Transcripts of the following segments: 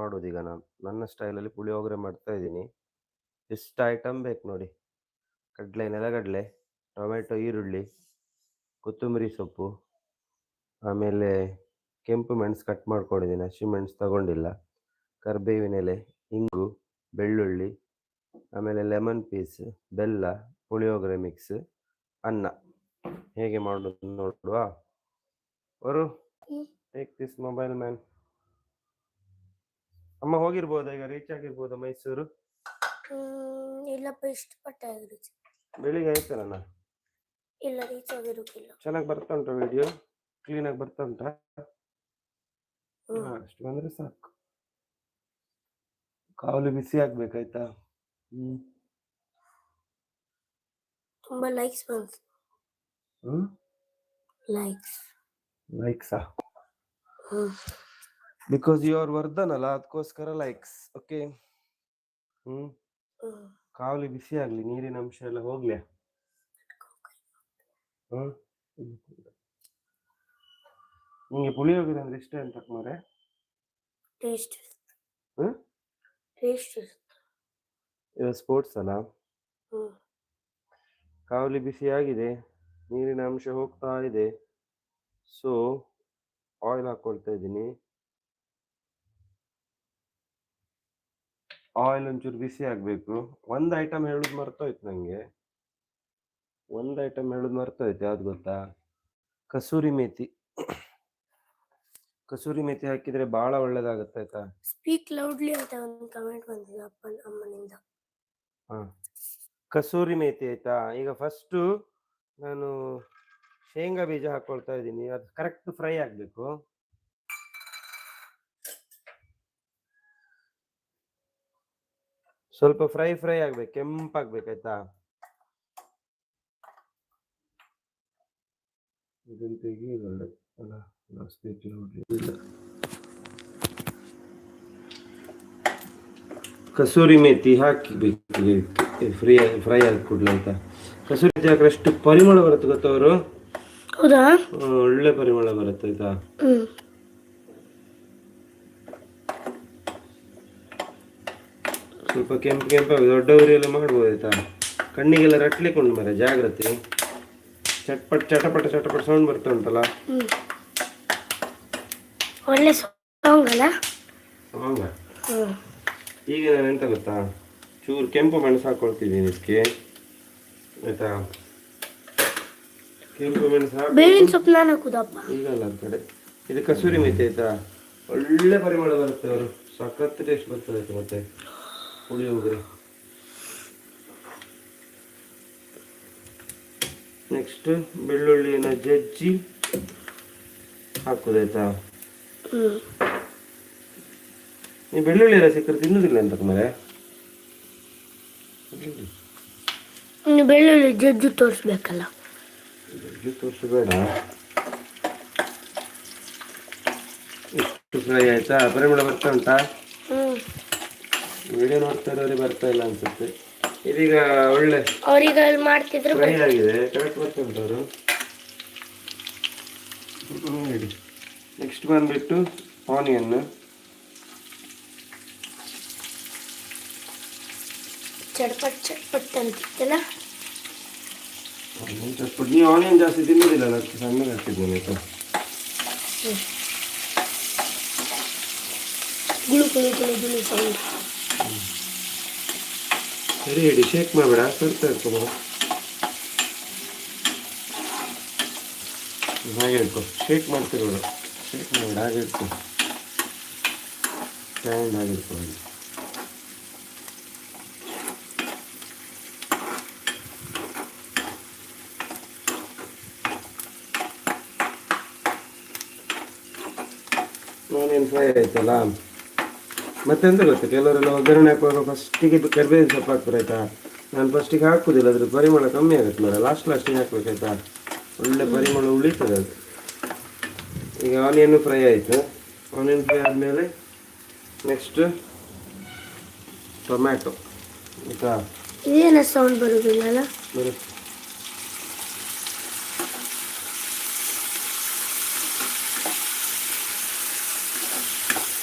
ಮಾಡೋದು ಈಗ ನಾನು. ನನ್ನ ಸ್ಟೈಲಲ್ಲಿ ಪುಳಿಯೋಗರೆ ಮಾಡ್ತಾ ಇದ್ದೀನಿ. ಎಷ್ಟು ಐಟಮ್ ಬೇಕು ನೋಡಿ. ಕಡಲೆ ನೆಲಗಡಲೆ ಟೊಮೆಟೊ ಈರುಳ್ಳಿ ಕೊತ್ತಂಬರಿ ಸೊಪ್ಪು ಆಮೇಲೆ ಕೆಂಪು ಮೆಣಸು ಕಟ್ ಮಾಡ್ಕೊಂಡಿದ್ದೀನಿ. ಹಸಿಮೆಣಸು ತಗೊಂಡಿಲ್ಲ. ಕರ್ಬೇವಿನ ಎಲೆ ಇಂಗು ಬೆಳ್ಳುಳ್ಳಿ ಆಮೇಲೆ ಲೆಮನ್ ಪೀಸ್ ಬೆಲ್ಲ ಪುಳಿಯೋಗರೆ ಮಿಕ್ಸ್ ಅನ್ನ. ಹೇಗೆ ಮಾಡೋದು ನೋಡುವ. ಅವರು. ಟೇಕ್ ದಿಸ್ ಮೊಬೈಲ್ ಮ್ಯಾನ್ ಅಮ್ಮ ಹೋಗಿರ್ಬೋದಾ ಈಗ? ರೀಚ್ ಆಗಿರ್ಬೋದಾ ಮೈಸೂರು? ಹ್ಮ್ ಇಲ್ಲಪ್ಪ ಇಷ್ಟಪಟ್ಟೆ ಆಗಿರುತ್ತೆ ಬೆಳಿಗ್ಗೆ ಆಯ್ತಲ್ಲ ಇಲ್ಲ ರೀಚ್ ಆಗಿರೋಕಿಲ್ಲ ಚೆನ್ನಾಗಿ ಬರ್ತಾ ಉಂಟಾ ವಿಡಿಯೋ ಕ್ಲೀನಾಗಿ ಬರ್ತಾ ಉಂಟಾ. ಹಾ, ಅಷ್ಟು ಬಂದ್ರೆ ಸಾಕು. ಕಾವಲು ಬಿಸಿ ಆಗ್ಬೇಕಾಯ್ತಾ? ಹ್ಮ್. ತುಂಬಾ ಲೈಕ್ಸ್ ಬಂತು. ಹ್ಮ್? ಲೈಕ್ಸ್ ಲೈಕ್ಸಾ ಹ್ಮ್. ಬಿಕಾಸ್ ಯು ಆರ್ ವರ್ಧನ್ ಅಲ್ಲ ಅದಕ್ಕೋಸ್ಕರ ಲೈಕ್ಸ್ ಓಕೆ ಹ್ಮ್. ಕಾವಲಿ ಬಿಸಿ ಆಗ್ಲಿ ನೀರಿನ ಅಂಶ ಎಲ್ಲ ಹೋಗ್ಲಿ. ನಿಮಗೆ ನಿಂಗೆ ಪುಳಿಯೋಗರೆ ಅಂದ್ರೆ ಇಷ್ಟ ಅಂತ ಮಾರೆ ಟೇಸ್ಟ್ ಟೇಸ್ಟ್ ಇದು ಸ್ಪೋರ್ಟ್ಸ್ ಅಲ್ಲ? ಕಾವಲಿ ಬಿಸಿ ಆಗಿದೆ ನೀರಿನ ಅಂಶ ಹೋಗ್ತಾ ಇದೆ. ಸೊ ಆಯಿಲ್ ಹಾಕೊಳ್ತಾ ಇದ್ದೀನಿ. ಆಯಿಲ್ ಒಂಚೂರು ಬಿಸಿ ಆಗಬೇಕು. ಒಂದು ಐಟಮ್ ಹೇಳೋದು ಮರ್ತೋಯ್ತು ನನಗೆ ಒಂದು ಐಟಮ್ ಹೇಳೋದು ಮರ್ತೋಯ್ತು ಯಾವ್ದು ಗೊತ್ತಾ? ಕಸೂರಿ ಮೇಥಿ ಕಸೂರಿ ಮೇಥಿ ಹಾಕಿದ್ರೆ ಬಹಳ ಒಳ್ಳೇದಾಗುತ್ತೆ ಆಯ್ತಾ? ಸ್ಪೀಕ್ ಲೌಡ್ಲಿ ಅಂತ ಒಂದು ಕಮೆಂಟ್ ಬಂದಿದೆ ಅಪ್ಪ ಅಮ್ಮನಿಂದ. ಹಾಂ. ಕಸೂರಿ ಮೇಥಿ ಆಯ್ತಾ? ಈಗ ಫಸ್ಟು ನಾನು ಶೇಂಗಾ ಬೀಜ ಹಾಕೊಳ್ತಾ ಇದ್ದೀನಿ. ಅದು ಕರೆಕ್ಟ್ ಫ್ರೈ ಆಗಬೇಕು. ಸ್ವಲ್ಪ ಫ್ರೈ ಫ್ರೈ ಆಗ್ಬೇಕು ಕೆಂಪಾಗ್ಬೇಕಾಯ್ತಾ ಇದನ್ನ ತೆಗೀರಲ್ಲ ಅಲ್ಲ ಜಾಸ್ತಿ ಕಸೂರಿ ಮೇಥಿ ಹಾಕಿಬೇಕು ಫ್ರೈ ಫ್ರೈ ಆಗಿ ಕೊಡ್ಲಿ ಆಯ್ತಾ ಕಸೂರಿ ಮೇಥಿ ಹಾಕಿದ್ರೆ ಎಷ್ಟು ಪರಿಮಳ ಬರುತ್ತೆ ಗೊತ್ತವರು ಹೌದಾ? ಒಳ್ಳೆ ಪರಿಮಳ ಬರುತ್ತೆ ಆಯ್ತಾ ಹ್ಮ್ ಸ್ವಲ್ಪ ಕೆಂಪು ಕೆಂಪಾಗಿ ದೊಡ್ಡವರೆಲ್ಲ ಮಾಡ್ಬೋದು ಆಯ್ತಾ? ಕಣ್ಣಿಗೆಲ್ಲ ರಟ್ಲಿಕ್ಕೆ ಉಂಟು ಮರ ಜಾಗ್ರತೆ. ಚಟ್ಪಟ್ ಚಟಪಟ ಚಟಪಟ ಸೌಂಡ್ ಬರ್ತಾ ಉಂಟಲ್ಲ? ಒಳ್ಳೆ ಸಾಂಗ್ ಈಗ ನಾನು ಎಂತ ಗೊತ್ತಾ? ಚೂರು ಕೆಂಪು ಮೆಣಸು ಹಾಕೊಳ್ತಿದ್ದೀನಿ ಇದಕ್ಕೆ. ಆಯ್ತಾ? ಕೆಂಪು ಮೆಣಸು ಹಾಕಿ ಈಗಲ್ಲ ಕಡೆ. ಇದು ಕಸೂರಿ ಮೆಥಿ ಆಯ್ತಾ? ಒಳ್ಳೆ ಪರಿಮಳ ಬರುತ್ತೆ ಅವರು. ಸಖತ್ ಟೇಸ್ಟ್ ಬರ್ತದೆ ಮತ್ತೆ? ಪುಳಿಯೋಗರೆ. ನೆಕ್ಸ್ಟ್ ಬೆಳ್ಳುಳ್ಳಿನ ಜಜ್ಜಿ ಹಾಕೋದಾಯ್ತಾ ನೀವು ಬೆಳ್ಳುಳ್ಳಿ ಎಲ್ಲ ಸಿಕ್ಕರೆ ತಿನ್ನೋದಿಲ್ಲ ಅಂತ ಮೇಲೆ ಬೆಳ್ಳುಳ್ಳಿ ಜಜ್ಜಿ ತೋರಿಸ್ಬೇಕಲ್ಲ. ಜಜ್ಜಿ ತೋರಿಸಬೇಡ. ಇಷ್ಟು ಫ್ರೈ ಆಯ್ತಾ? ಪರಿಮಳ ಬರ್ತಾ ಉಂಟಾ? ವಿಡಿಯೋ ನೋಡ್ತಾ ಇರೋರಿಗೆ ಬರ್ತಾ ಇಲ್ಲ ಅನ್ಸುತ್ತೆ. ಇದೀಗ ಒಳ್ಳೆ ಅವ್ರೀಗ ಅಲ್ಲಿ ಮಾಡ್ತಿದ್ರೆ ಫ್ರೈ ಆಗಿದೆ. ಕರೆಕ್ಟ್ ಬರ್ತಾ ಉಂಟು ಅವರು ಹೇಳಿ ನೆಕ್ಸ್ಟ್ ಬಂದ್ಬಿಟ್ಟು ಆನಿಯನ್ ಚಟ್ಪಟ್ ಚಟ್ಪಟ್ ಅಂತಿತ್ತಲ್ಲ? ಆನಿಯನ್ ಚಟ್ಪಟ್. ನೀವು ಆನಿಯನ್ ಜಾಸ್ತಿ ತಿನ್ನೋದಿಲ್ಲ ಅದಕ್ಕೆ ಸಣ್ಣಗೆ ಹಾಕಿದ್ದೇನೆ ಆಯ್ತಾ? ಗುಳು ಗುಳು ಗುಳು ಗುಳು ಸೌಂಡ್. ಸರಿ ಹೇಳಿ ಶೇಕ್ ಮಾಡಬೇಡ ಸುಡ್ತಾ ಇರ್ತದೆ ಹಾಗೆ ಇಟ್ಕೊ. ಶೇಕ್ ಮಾಡ್ತಿರೋದು ಶೇಕ್ ಮಾಡಬೇಡ, ಹಾಗೆ ಇಟ್ಕೊ. ಸ್ಟ್ಯಾಂಡ್ ಹಾಗೆ ಆನಿಯನ್ ಫ್ರೈ ಆಯ್ತಲ್ಲ? ಮತ್ತೆಂತ ಗೊತ್ತಾ? ಕೆಲವರೆಲ್ಲ ಒಗ್ಗರಣೆ ಹಾಕುವಾಗ ಫಸ್ಟಿಗೆ ಕರಿಬೇವಿನ ಸೊಪ್ಪು ಹಾಕ್ತಾರೆ ಆಯ್ತಾ? ನಾನು ಫಸ್ಟಿಗೆ ಹಾಕುದಿಲ್ಲ ಅದ್ರ ಪರಿಮಳ ಕಮ್ಮಿ ಆಗುತ್ತೆ ಮೇಡಮ್ ಲಾಸ್ಟ್ ಲಾಸ್ಟಿಗೆ ಹಾಕ್ಬೇಕಾಯ್ತಾ ಒಳ್ಳೆ ಪರಿಮಳ ಉಳಿತದೆ ಅದು. ಈಗ ಆನಿಯನ್ ಫ್ರೈ ಆಯಿತು. ಆನಿಯನ್ ಫ್ರೈ ಆದಮೇಲೆ ನೆಕ್ಸ್ಟ್ ಟೊಮ್ಯಾಟೊ ಆಯ್ತಾ? ಸೌಂಡ್ ಬರುದಿಲ್ಲಲ್ಲ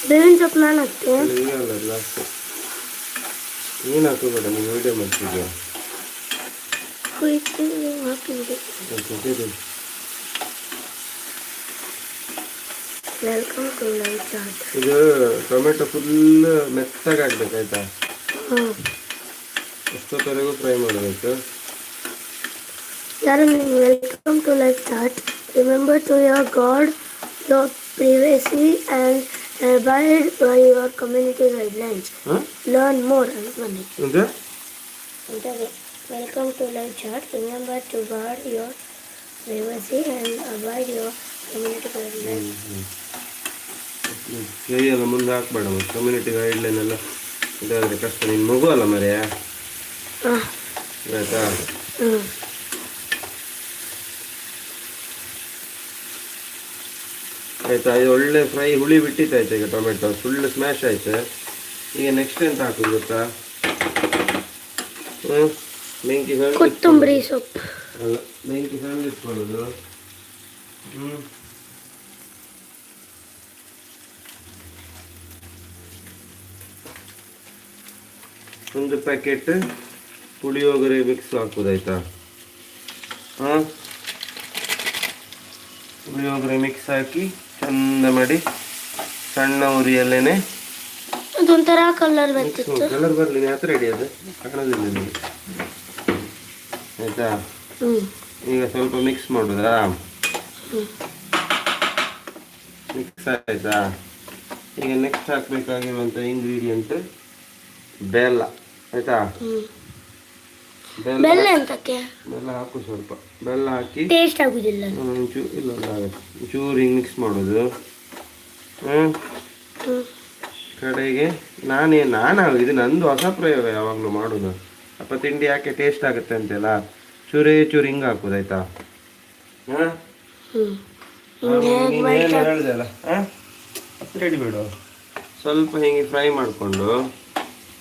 ಬೇವಿನ ಸೊಪ್ಪು ನಾನು ಹಾಕ್ತೆ ಈಗ ಅಲ್ಲ ಲಾಸ್ಟ್ ನೀನು ಹಾಕೋಬೇಡ ನೀನು ವಿಡಿಯೋ ಮಾಡ್ತಿದ್ಯಾ? ಕುಯ್ತು ವೆಲ್ಕಮ್ ಟು ಲೈಫ್ ಇದು ಟೊಮೆಟೊ ಫುಲ್ ಮೆತ್ತಗೆ ಆಗ್ಬೇಕಾಯ್ತಾ? ಎಷ್ಟೊತ್ತವರೆಗೂ ಫ್ರೈ ಮಾಡಬೇಕು. Darling, welcome to Life Chat. Remember to your God, your privacy, and abide by your community guidelines. Huh? Learn more and money. ಅಂದ್ರೆ Welcome to Live Chat. Remember to guard your privacy and abide your community guidelines. ಕೈ ಎಲ್ಲ ಮುಂದೆ ಹಾಕ್ಬೇಡ ಮತ್ತೆ community guideline ಎಲ್ಲ ಇದಾದ್ರೆ ಕಷ್ಟ ನಿನ್ನ ಮಗು ಅಲ್ಲ ಮರೆಯ Ah, ಆಯ್ತಾ mm. ಆಯ್ತಾ ಇದು ಒಳ್ಳೆ ಫ್ರೈ ಹುಳಿ ಬಿಟ್ಟಿತ್ತಾಯ್ತು ಈಗ ಟೊಮೆಟೊ ಫುಲ್ ಸ್ಮ್ಯಾಶ್ ಆಯ್ತು. ಈಗ ನೆಕ್ಸ್ಟ್ ಎಂತ ಹಾಕೋದು ಗೊತ್ತಾ? ಹ್ಞೂ ಸಣ್ಣ ಕೊತ್ತಂಬರಿ ಸೊಪ್ಪು. ಅಲ್ಲ ಬೆಂಕಿ ಸಣ್ಣ ಇಟ್ಕೊಳ್ಳೋದು. ಹ್ಞೂ ಒಂದು ಪ್ಯಾಕೆಟ್ ಪುಳಿಯೋಗರೆ ಮಿಕ್ಸ್ ಹಾಕೋದಾಯ್ತಾ ಹಾಂ ಪುಳಿಯೋಗರೆ ಮಿಕ್ಸ್ ಹಾಕಿ ಚಂದ ಮಾಡಿ ಸಣ್ಣ ಉರಿಯಲ್ಲೇನೆ. ಅದೊಂಥರ ಕಲರ್ ಬರ್ತಿತ್ತು ಕಲರ್ ಬರಲಿ ಹತ್ರ ರೆಡಿ ಅದು? ಕಾಣೋದಿಲ್ಲ ನಿಮಗೆ. ಆಯ್ತಾ? ಈಗ ಸ್ವಲ್ಪ ಮಿಕ್ಸ್ ಮಾಡೋದಾ? ಮಿಕ್ಸ್ ಆಯ್ತಾ? ಈಗ ನೆಕ್ಸ್ಟ್ ಹಾಕ್ಬೇಕಾಗಿರುವಂಥ ಇಂಗ್ರೀಡಿಯಂಟ್ ಬೆಲ್ಲ. ಆಯ್ತಾ? ಬೆಲ್ಲ ಎಂತಕ್ಕೆ? ಬೆಲ್ಲ ಹಾಕು ಸ್ವಲ್ಪ. ಬೆಲ್ಲ ಹಾಕಿ ಟೇಸ್ಟ್ ಆಗುದಿಲ್ಲ. ಒಂಚೂರು ಇಲ್ಲ ಒಂಚೂರು ಹಿಂಗೆ ಮಿಕ್ಸ್ ಮಾಡೋದು. ಹ್ಞೂ ಕಡೆಗೆ ನಾನೇ ನಾನು ಇದು ನಂದು ಹೊಸ ಪ್ರಯೋಗ ಯಾವಾಗಲೂ ಮಾಡೋದು. ಅಪ್ಪ ತಿಂಡಿ ಯಾಕೆ ಟೇಸ್ಟ್ ಆಗುತ್ತೆ ಅಂತೆಲ್ಲ. ಚೂರೇ ಚೂರು ಹಿಂಗೆ ಹಾಕೋದು ಆಯ್ತಾ? ಹಾಂ? ಹ್ಞೂ ಏನು ಹೇಳಿದೆ ಅಲ್ಲ. ಹಾಂ? ರೆಡಿ ಬಿಡು. ಸ್ವಲ್ಪ ಹಿಂಗೆ ಫ್ರೈ ಮಾಡಿಕೊಂಡು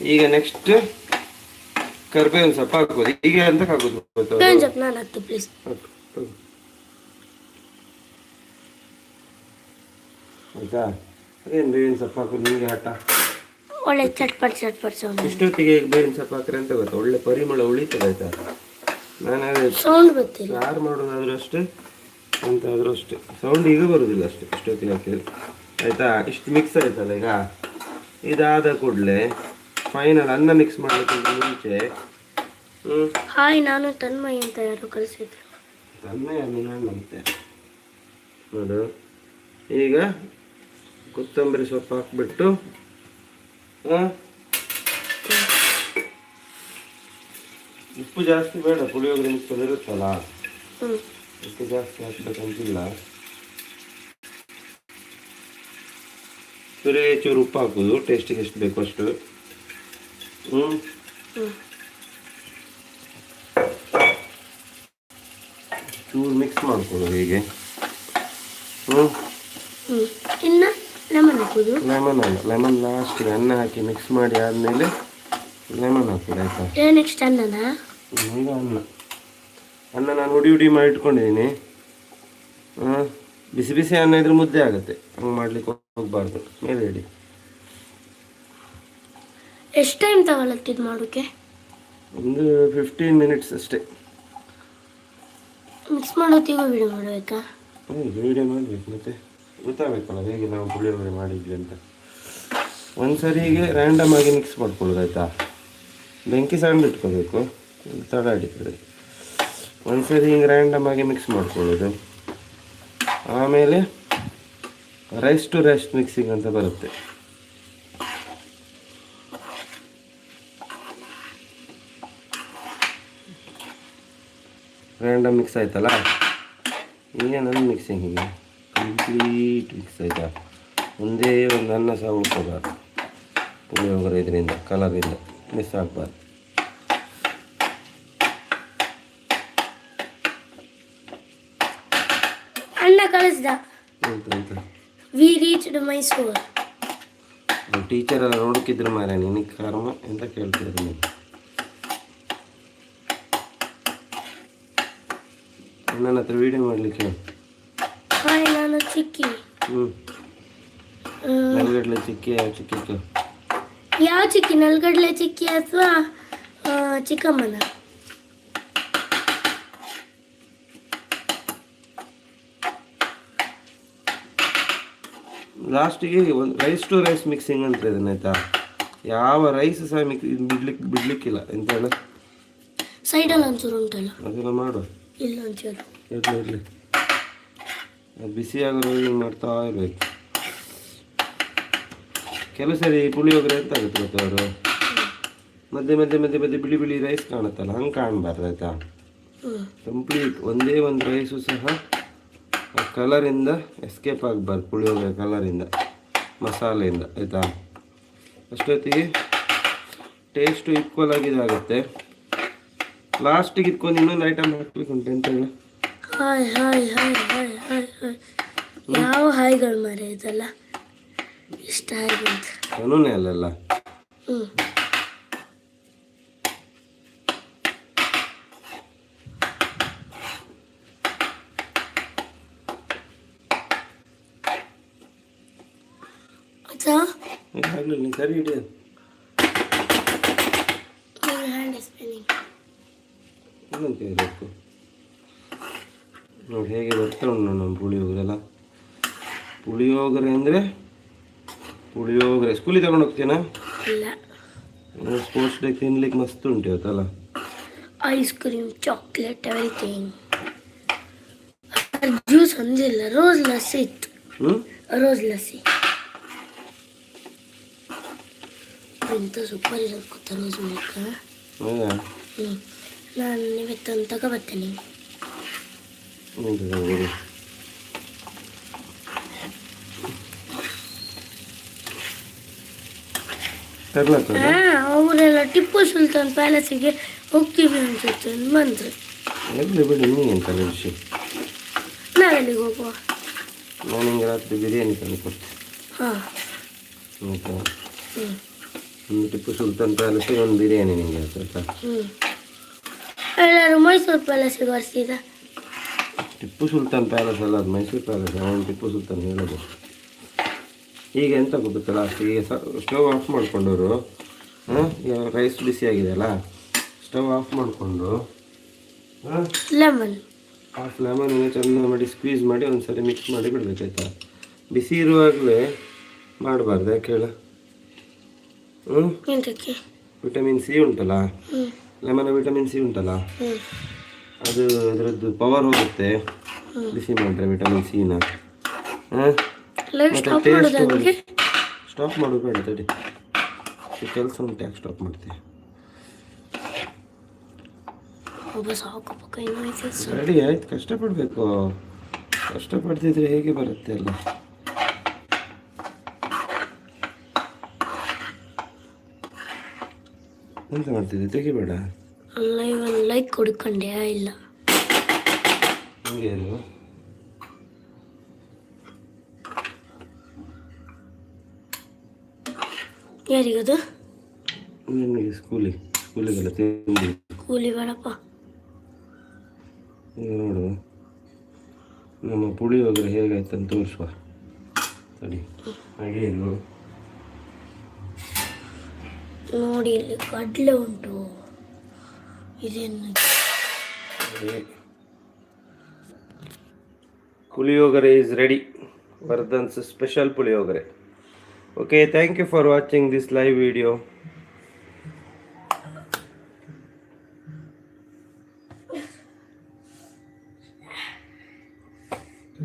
ಈಗ ನೆಕ್ಸ್ಟ್ ಕರ್ಬೇವಿನ ಸೊಪ್ಪು ಹಾಕೋದು ಈಗ ಅಂತ ಹಾಕೋದು. ಸೊಪ್ಪು ನಾನು ಹಾಕ್ತೆ ಪ್ಲೀಸ್. ಆಯ್ತಾ? ಏನು ಬೇವಿನ ಸೊಪ್ಪು ಹಾಕೋದು? ನಿಮಗೆ ಹಠ ಒಳ್ಳೆ ಚಟ್ಪಟ್ ಚಟ್ಪಟ್ ಸೌಂಡ್. ಇಷ್ಟೊತ್ತಿಗೆ ಬೇವಿನ ಸೊಪ್ಪು ಹಾಕ್ರೆ ಅಂತ ಗೊತ್ತಾ? ಒಳ್ಳೆ ಪರಿಮಳ ಉಳಿತದೆ ಆಯ್ತಾ? ನಾನು ಸೌಂಡ್ ಬರ್ತಿಲ್ಲ ಯಾರು ಮಾಡೋದಾದ್ರೂ ಅಷ್ಟೇ ಅಂತಾದ್ರೂ ಅಷ್ಟೇ. ಸೌಂಡ್ ಈಗ ಬರುದಿಲ್ಲ ಅಷ್ಟೇ ಇಷ್ಟೊತ್ತಿಗೆ ಹಾಕಿದ್ರೆ. ಆಯ್ತಾ? ಇಷ್ಟು ಮಿಕ್ಸ್ ಆಯ್ತಲ್ಲ ಈಗ? ಇದಾದ ಕೂಡಲೇ ಫೈನಲ್ ಅನ್ನ ಮಿಕ್ಸ್ ಮಾಡ್ಲಿಕ್ಕಿಂತ ಮುಂಚೆ ಹಾಯ್ ನಾನು ತನ್ಮಯ ಅಂತ ಯಾರು ಕಲಿಸಿದ್ರು ತನ್ಮಯ ನಂತೆ ನೋಡು ಈಗ ಕೊತ್ತಂಬರಿ ಸೊಪ್ಪು ಹಾಕ್ಬಿಟ್ಟು? ಉಪ್ಪು ಜಾಸ್ತಿ ಬೇಡ ಪುಳಿಯೋಗರೆ ಮಿಕ್ಸ್ ಇರುತ್ತಲ್ಲ? ಉಪ್ಪು ಜಾಸ್ತಿ ಹಾಕ್ಬೇಕಂತಿಲ್ಲ. ಚೂರೇ ಚೂರು ಉಪ್ಪು ಹಾಕೋದು ಟೇಸ್ಟಿಗೆ ಎಷ್ಟು ಬೇಕು ಅಷ್ಟು. ಚೂರು ಮಿಕ್ಸ್ ಮಾಡ್ಕೊಳ್ಳೋದು ಹೀಗೆ. ಹ್ಞೂ ಇನ್ನು ಲೆಮನ್ ಹಾಕೋದು? ಲೆಮನ್ ಅಲ್ಲ. ಲೆಮನ್ ಲಾಸ್ಟಿಗೆ ಅನ್ನ ಹಾಕಿ ಮಿಕ್ಸ್ ಮಾಡಿ ಆದ್ಮೇಲೆ ಲೆಮನ್ ಹಾಕೋದು ಆಯಿತಾ? ನೆಕ್ಸ್ಟ್ ಅನ್ನನ? ಈಗ ಅನ್ನ. ಅನ್ನ ನಾನು ಹುಡಿ ಹುಡಿ ಮಾಡಿ ಇಟ್ಕೊಂಡಿದ್ದೀನಿ ಬಿಸಿ ಬಿಸಿ ಅನ್ನ ಇದ್ರೆ ಮುದ್ದೆ ಆಗುತ್ತೆ. ಹಂಗೆ ಮಾಡ್ಲಿಕ್ಕೆ ಹೋಗ್ಬಾರ್ದು. ಮೇಲೆ ಇಡಿ. ಎಷ್ಟು ಟೈಮ್ ತಗೊಳತ್ತೆ ಇದು ಮಾಡೋಕ್ಕೆ ಒಂದು ಫಿಫ್ಟೀನ್ ಮಿನಿಟ್ಸ್ ಅಷ್ಟೇ. ಮಿಕ್ಸ್ ಮಾಡೋತ್ತಿಗೂ ವಿಡಿಯೋ ಮಾಡಬೇಕಾ ವಿಡಿಯೋ ಮಾಡಬೇಕು ಮತ್ತೆ ಗೊತ್ತಾಗಬೇಕಲ್ಲ ಹೇಗೆ ನಾವು ಪುಳಿಯೋಗರೆ ಮಾಡಿದ್ವಿ ಅಂತ. ಒಂದು ಸರಿಗೆ ರ್ಯಾಂಡಮ್ ಆಗಿ ಮಿಕ್ಸ್ ಮಾಡ್ಕೊಳ್ಳೋದು ಆಯಿತಾ? ಬೆಂಕಿ ಸಣ್ಣ ಇಟ್ಕೋಬೇಕು ತಡ ಹಿಡಿತದೆ ಒಂದು ಸರಿ ಹಿಂಗೆ ರ್ಯಾಂಡಮ್ ಆಗಿ ಮಿಕ್ಸ್ ಮಾಡ್ಕೊಳ್ಳೋದು. ಆಮೇಲೆ ರೈಸ್ ಟು ರೈಸ್ ಮಿಕ್ಸಿಂಗ್ ಅಂತ ಬರುತ್ತೆ. ರ್ಯಾಂಡಮ್ ಮಿಕ್ಸ್ ಆಯ್ತಲ್ಲ? ಈಗ ನನ್ನ ಮಿಕ್ಸಿಂಗ್ ಹೀಗೆ ಕಂಪ್ಲೀಟ್ ಮಿಕ್ಸ್ ಆಯಿತಾ? ಒಂದೇ ಒಂದು ಅನ್ನ ಸಹ ಉಳ್ಕೋಬಾರ್ದು ಪುಳಿಯೋಗರೆ ಇದರಿಂದ ಕಲರಿಂದ ಮಿಸ್ ಆಗಬಾರ್ದು. ಅಣ್ಣ ಕಳಿಸ್ದ. ವಿ ರೀಚ್ಡ್ ಮೈಸೂರು ಟೀಚರ್ ಎಲ್ಲ ನೋಡಕ್ಕಿದ್ರು ಮಾರ ನಿನಗೆ ಕರ್ಮ ಅಂತ ಕೇಳ್ತಿದ್ರು ನೀವು ನನ್ನ ಹತ್ರ ವೀಡಿಯೋ ಮಾಡ್ಲಿಕ್ಕೆ ಹಾಯ್ ನಾನು ಚಿಕ್ಕಿ. ಹ್ಞೂ ನೆಲಗಡಲೆ ಚಿಕ್ಕಿ ಯಾವ ಚಿಕ್ಕಿತ್ತು ಯಾವ ಚಿಕ್ಕಿ? ನಲ್ಗಡ್ಲೆ ಚಿಕ್ಕಿ ಅಥವಾ ಚಿಕ್ಕಮ್ಮನ? ಲಾಸ್ಟಿಗೆ ಒಂದು ರೈಸ್ ಟು ರೈಸ್ ಮಿಕ್ಸಿಂಗ್ ಅಂತ ಇದನ್ನ ಆಯ್ತಾ? ಯಾವ ರೈಸ್ ಸಹ ಮಿಕ್ ಬಿಡ್ಲಿಕ್ಕೆ ಬಿಡ್ಲಿಕ್ಕಿಲ್ಲ ಎಂತ ಹೇಳ? ಸೈಡಲ್ಲಿ ಒಂಚೂರು ಉಂಟಲ್ಲ. ಅದೆಲ್ಲ ಮಾಡು. ಇಲ್ಲ ಒಂಚೂರು ಇರಲಿ ಇರಲಿ. ಬಿಸಿ ಆಗೋ ಹಿಂಗೆ ಮಾಡ್ತಾ ಇರಬೇಕು. ಕೆಲವು ಸರಿ ಪುಳಿಯೋಗರೆ ಎಂತ ಆಗುತ್ತೆ ಗೊತ್ತಾ ಅವರು? ಮಧ್ಯೆ ಮಧ್ಯೆ ಮಧ್ಯೆ ಮಧ್ಯೆ ಬಿಳಿ ಬಿಳಿ ರೈಸ್ ಕಾಣುತ್ತಲ್ಲ, ಹಂಗೆ ಕಾಣಬಾರ್ದು ಆಯ್ತಾ? ಕಂಪ್ಲೀಟ್ ಒಂದೇ ಒಂದು ರೈಸು ಸಹ ಆ ಕಲರಿಂದ ಎಸ್ಕೇಪ್ ಆಗಬಾರ್ದು, ಪುಳಿಯೋಗರೆ ಕಲರಿಂದ ಮಸಾಲೆಯಿಂದ, ಆಯಿತಾ? ಅಷ್ಟೊತ್ತಿಗೆ ಟೇಸ್ಟು ಈಕ್ವಲ್ ಆಗಿದಾಗುತ್ತೆ ಲಾಸ್ಟಿಗೆ ಇಟ್ಕೊಂಡು ಇನ್ನೊಂದು ಐಟಮ್ ಹಾಕ್ಬೇಕು ಅಂತ ಎಂತ ಹೇಳಿ? Hi hi hi hi hi hi ಯಾವ ಹಾಯ್ಗಳು ಮರೆ ಇದೆಲ್ಲ? ಇಷ್ಟ ಹಾಯ್ ಬಂತು ಕಾನೂನೇ ಅಲ್ಲಲ್ಲ? ಹ್ಞೂ ಸರಿ ಹಿಡಿಯ ಇನ್ನೊಂದು ಇರಬೇಕು. ನೋಡಿ ಹೇಗೆ ಬರ್ತಾ ಉಂಟು ನಮ್ಮ ಪುಳಿಯೋಗರೆ ಅಲ್ಲ ಪುಳಿಯೋಗರೆ ಅಂದರೆ ಪುಳಿಯೋಗರೆ. ಸ್ಕೂಲಿಗೆ ತಗೊಂಡು ಹೋಗ್ತೀನಾ ಸ್ಪೋರ್ಟ್ಸ್ ಡೇ ತಿನ್ಲಿಕ್ಕೆ ಮಸ್ತ್ ಉಂಟು ಇವತ್ತಲ್ಲ ice cream chocolate everything juice ಅಂದಿಲ್ಲ ರೋಸ್ ಲಸ್ಸಿ ಇತ್ತು. ರೋಸ್ ಲಸ್ಸಿ ಇಂಥ ಸೂಪರ್ ಇರೋದು ಗೊತ್ತಾ ರೋಸ್ ಮಿಲ್ಕ್ ಹ್ಞೂ ನಾನು ಇವತ್ತೊಂದು ತಗೊಬರ್ತೇನೆ. ಹಾ ಅವರೆಲ್ಲ ಟಿಪ್ಪು ಸುಲ್ತಾನ್ ಪ್ಯಾಲೇಸಿಗೆ ಹೋಗ್ತೀವಿ ಅನ್ಸುತ್ತೆ ಬಂದ್ರು. ನಾವೆಲ್ಲಿಗೆ ಹೋಗುವ? ನಾನು ನಿಂಗೆ ರಾತ್ರಿ ಬಿರಿಯಾನಿ ತಂದು ಕೊಡ್ತೀನಿ ಹಾಂ. ಆಯ್ತಾ? ಟಿಪ್ಪು ಸುಲ್ತಾನ್ ಪ್ಯಾಲೇಸಿಗೆ ಒಂದು ಬಿರಿಯಾನಿ ನಿಂಗೆ ಆಯ್ತಾ ಎಲ್ಲರೂ ಮೈಸೂರು ಪ್ಯಾಲೇಸಿಗೆ ಬರ್ತಿದ್ದ ಟಿಪ್ಪು ಸುಲ್ತಾನ್ ಪ್ಯಾಲೇಸ್ ಅಲ್ಲ ಅದು ಮೈಸೂರು ಪ್ಯಾಲೇಸ್ ಅವನು ಟಿಪ್ಪು ಸುಲ್ತಾನ್ ಹೇಳೋದು ಈಗ ಎಂತ ಗೊತ್ತಾ ಲಾಸ್ಟ್ ಈಗ ಸ್ಟವ್ ಆಫ್ ಮಾಡಿಕೊಂಡವರು ಹಾಂ? ರೈಸ್ ಬಿಸಿ ಆಗಿದೆಯಲ್ಲ ಸ್ಟವ್ ಆಫ್ ಮಾಡಿಕೊಂಡು ಲೆಮನ್ ಹಾಫ್ ಲೆಮನ್ ಚೆಂದ ಮಾಡಿ ಸ್ಕ್ವೀಸ್ ಮಾಡಿ ಒಂದ್ಸರಿ ಮಿಕ್ಸ್ ಮಾಡಿ ಬಿಡಬೇಕಾಯ್ತಾ ಬಿಸಿ ಇರುವಾಗಲೇ ಮಾಡಬಾರ್ದು ಯಾಕೆ ಹೇಳ? ಹ್ಞೂ ವಿಟಮಿನ್ ಸಿ ಉಂಟಲ್ಲ? ಲೆಮನ್ ವಿಟಮಿನ್ ಸಿ ಉಂಟಲ್ಲ? ಅದು ಅದರದ್ದು ಪವರ್ ಹೋಗುತ್ತೆ. ಬಿಸಿ ಮಾಡಿದ್ರೆ ವಿಟಮಿನ್ ಸಿನ ಸ್ಟಾಪ್ ಮಾಡಬೇಡ ಮಾಡೋದು ಬೇಡ ತಡಿ. ಕೆಲಸ ಉಂಟು ಯಾಕೆ ಸ್ಟಾಪ್ ಮಾಡ್ತೀವಿ. ರೆಡಿ ಆಯ್ತು. ಕಷ್ಟಪಡಬೇಕು. ಕಷ್ಟಪಡ್ತಿದ್ರೆ ಹೇಗೆ ಬರುತ್ತೆ ಅಲ್ಲ ಎಂತ ಮಾಡ್ತಿದ್ದೆ? ತೆಗಿಬೇಡ. ಲೈವ್ ಲೈಕ್ ಕೊಡ್ಕೊಂಡೆ ಇಲ್ಲ. ಹಂಗೆ ಅಲ್ವಾ ಯಾರಿಗದು? ನಿಮಗೆ ಸ್ಕೂಲಿಗೆ ಸ್ಕೂಲಿಗೆಲ್ಲ ತಿಂದು ಕೂಲಿ ಬೇಡಪ್ಪ. ನೋಡು. ನಮ್ಮ ಪುಳಿಯೋಗರೆ ಹೇಗಾಯ್ತು ಅಂತ ತೋರಿಸುವ. ಸರಿ ಹಾಗೆ ಇಲ್ವ ನೋಡಿ ಇಲ್ಲಿ ಕಡಲೆ ಉಂಟು. Puliyogare is ready Vardhan's special puliyogare. Okay thank you for watching this live video